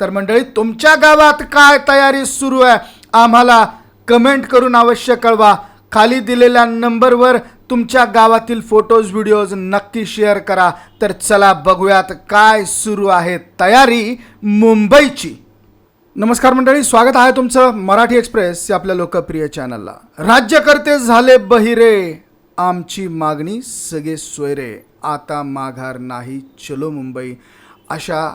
तर मंडळी तुमच्या गावात काय तयारी सुरू आहे? आम्हाला कमेंट करून अवश्य कळवा. खाली दिलेल्या नंबरवर तुमच्या गावातील फोटोज व्हिडिओज नक्की शेअर करा. तर चला बघूयात काय सुरू आहे तयारी मुंबईची. नमस्कार मंडळी स्वागत आहे तुमचं मराठी एक्सप्रेस या आपल्या लोकप्रिय चॅनलला राज्यकर्ते झाले बहिरे आमची मागणी सगळे सोयरे. आता माघार नाही चलो मुंबई. अशा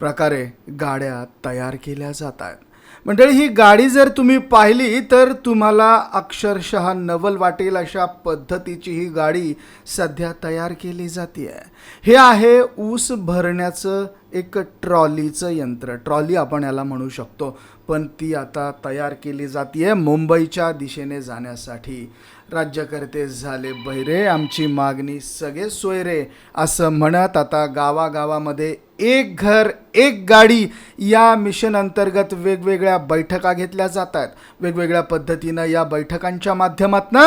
प्रकारे गाड्या तयार केल्या जात आहेत मंडळी ही गाडी जर तुम्ही पाहिली तर तुम्हाला अक्षरशः नवल वाटेल अशा पद्धतीची ही गाडी सध्या तयार केली जाते हे आहे ऊस भरण्याचं एक ट्रॉलीचं यंत्र ट्रॉली आपण याला म्हणू शकतो. पण ती आता तयार केली जाते मुंबईच्या दिशेने जाण्यासाठी. राज्यकर्ते झाले बहिरे आमची मागणी सगळे सोयरे. असं म्हणत आता गावागावामध्ये एक घर एक गाडी या मिशन अंतर्गत वेगवेगळ्या बैठका घेतल्या जात आहेत वेगवेगळ्या पद्धतीनं या बैठकांच्या माध्यमातून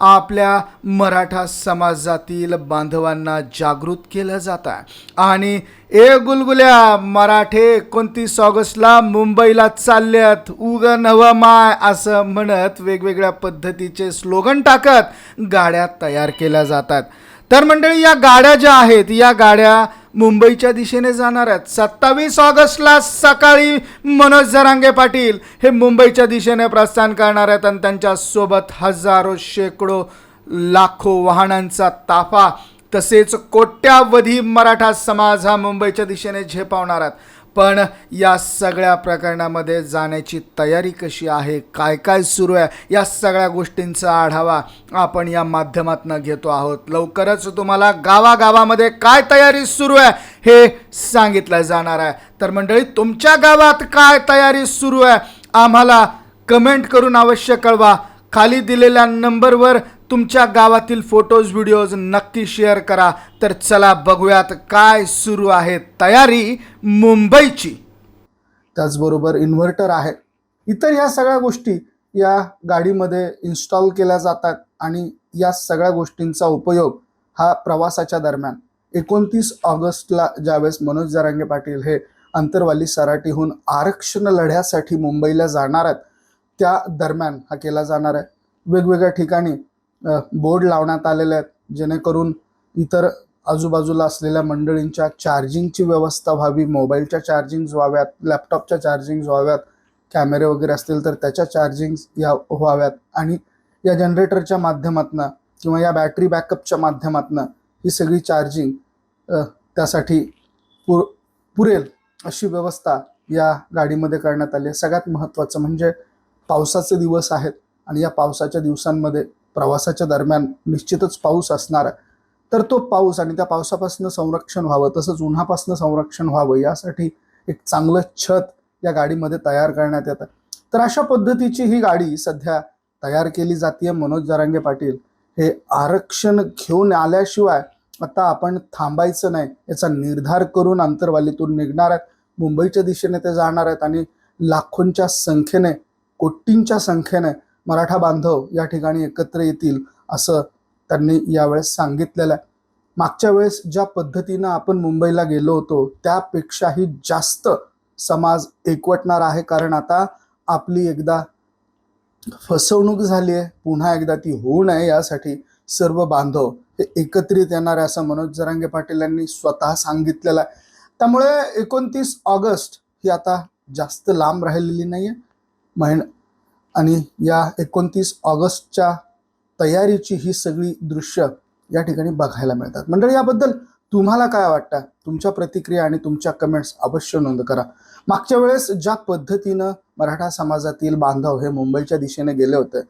आपल्या मराठा समाजातील बांधवांना जागृत केलं जात आहे. आणि ए गुलगुल्या मराठे एकोणतीस ऑगस्टला मुंबईला चालल्यात. उग नवं माय असं म्हणत वेगवेगळ्या पद्धतीचे स्लोगन टाकत गाड्या तयार केल्या जातात. तर मंडळी या गाड्या ज्या आहेत या गाड्या मुंबईच्या दिशेने जाणार आहेत सत्तावीस ऑगस्टला सकाळी मनोज जरांगे पाटील हे मुंबईच्या दिशेने प्रस्थान करणार आहेत आणि त्यांच्यासोबत हजारो शेकडो लाखो वाहनांचा ताफा तसेच कोट्यावधी मराठा समाज हा मुंबईच्या दिशेने झेपावणार आहेत पण या सगळ्या प्रकरणामध्ये जाण्याची तयारी कशी आहे? काय काय सुरू आहे? या सगळ्या गोष्टींचा आढावा आपण या माध्यमातून घेतो आहोत. लवकरच तुम्हाला गावागावामध्ये काय तयारी सुरू आहे हे सांगितलं जाणार आहे. तर मंडळी तुमच्या गावात काय तयारी सुरू आहे? आम्हाला कमेंट करून अवश्य कळवा. खाली दिलेल्या नंबरवर तुमच्या गावातील फोटोज व्हिडिओज नक्की शेअर करा. तर चला बघूयात काय सुरू आहे तयारी मुंबईची. त्याचबरोबर इन्व्हर्टर आहे इतर ह्या सगळ्या गोष्टी या गाडीमध्ये इन्स्टॉल केल्या जातात आणि या सगळ्या गोष्टींचा उपयोग हा प्रवासाच्या दरम्यान. एकोणतीस ऑगस्टला ज्यावेळेस मनोज जरांगे पाटील हे अंतरवाली सराटीहून आरक्षण लढ्यासाठी मुंबईला जाणार आहेत त्या दरम्यान हा केला जाणार आहे. वेगवेगळ्या ठिकाणी बोर्ड लावण्यात आलेले आहेत जेणेकरून इतर आजूबाजूला असलेल्या मंडळींच्या चार्जिंगची व्यवस्था व्हावी मोबाईलच्या चार्जिंग व्हाव्यात लॅपटॉपच्या चार्जिंग व्हाव्यात कॅमेरे वगैरे असतील तर त्याच्या चार्जिंग या व्हाव्यात. आणि या जनरेटरच्या माध्यमातून किंवा या बॅटरी बॅकअपच्या माध्यमातून ही सगळी चार्जिंग त्यासाठी पुर पुरेल अशी व्यवस्था या गाडीमध्ये करण्यात आली आहे. सगळ्यात महत्त्वाचं म्हणजे पावसाचे दिवस आहेत आणि या पावसाच्या दिवसांमध्ये प्रवासाच्या दरम्यान निश्चितच पाऊस असणार. आहे तर तो पाऊस आणि त्या पावसापासून संरक्षण व्हावं तसंच उन्हापासून संरक्षण व्हावं यासाठी एक चांगलं छत या गाडीमध्ये तयार करण्यात येतं. तर अशा पद्धतीची ही गाडी सध्या तयार केली जाते मनोज जरांगे पाटील. हे आरक्षण घेऊन आल्याशिवाय आता आपण थांबायचं नाही याचा निर्धार करून आंतरवालीतून निघणार आहेत. मुंबईच्या दिशेने ते जाणार आहेत आणि लाखोंच्या संख्येने कोटींच्या संख्येने मराठा बांधव या ठिकाणी एकत्र येतील असं त्यांनी यावेळेस सांगितलेलं आहे. मागच्या वेळेस ज्या पद्धतीनं आपण मुंबईला गेलो होतो त्यापेक्षाही जास्त समाज एकवटणार आहे. कारण आता आपली एकदा फसवणूक झाली आहे पुन्हा एकदा ती होऊ नये यासाठी सर्व बांधव हे एकत्रित येणार आहे असं मनोज जरांगे पाटील यांनी स्वतः सांगितलेलं आहे. त्यामुळे एकोणतीस ऑगस्ट ही आता जास्त लांब राहिलेली नाही आहे महिन आणि या एकोणतीस ऑगस्टच्या तयारीची ही सगळी दृश्य या ठिकाणी बघायला मिळतात. मंडळी याबद्दल तुम्हाला काय वाटतं? तुमच्या प्रतिक्रिया आणि तुमच्या कमेंट्स अवश्य नोंद करा. मागच्या वेळेस ज्या पद्धतीनं मराठा समाजातील बांधव हे मुंबईच्या दिशेने गेले होते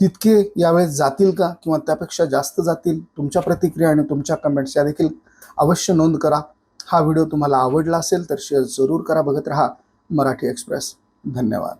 तितके यावेळेस जातील का? किंवा त्यापेक्षा जास्त जातील? तुमच्या प्रतिक्रिया आणि तुमच्या कमेंट्स या देखील अवश्य नोंद करा. हा व्हिडिओ तुम्हाला आवडला असेल तर शेअर जरूर करा. बघत राहा मराठी एक्सप्रेस धन्यवाद.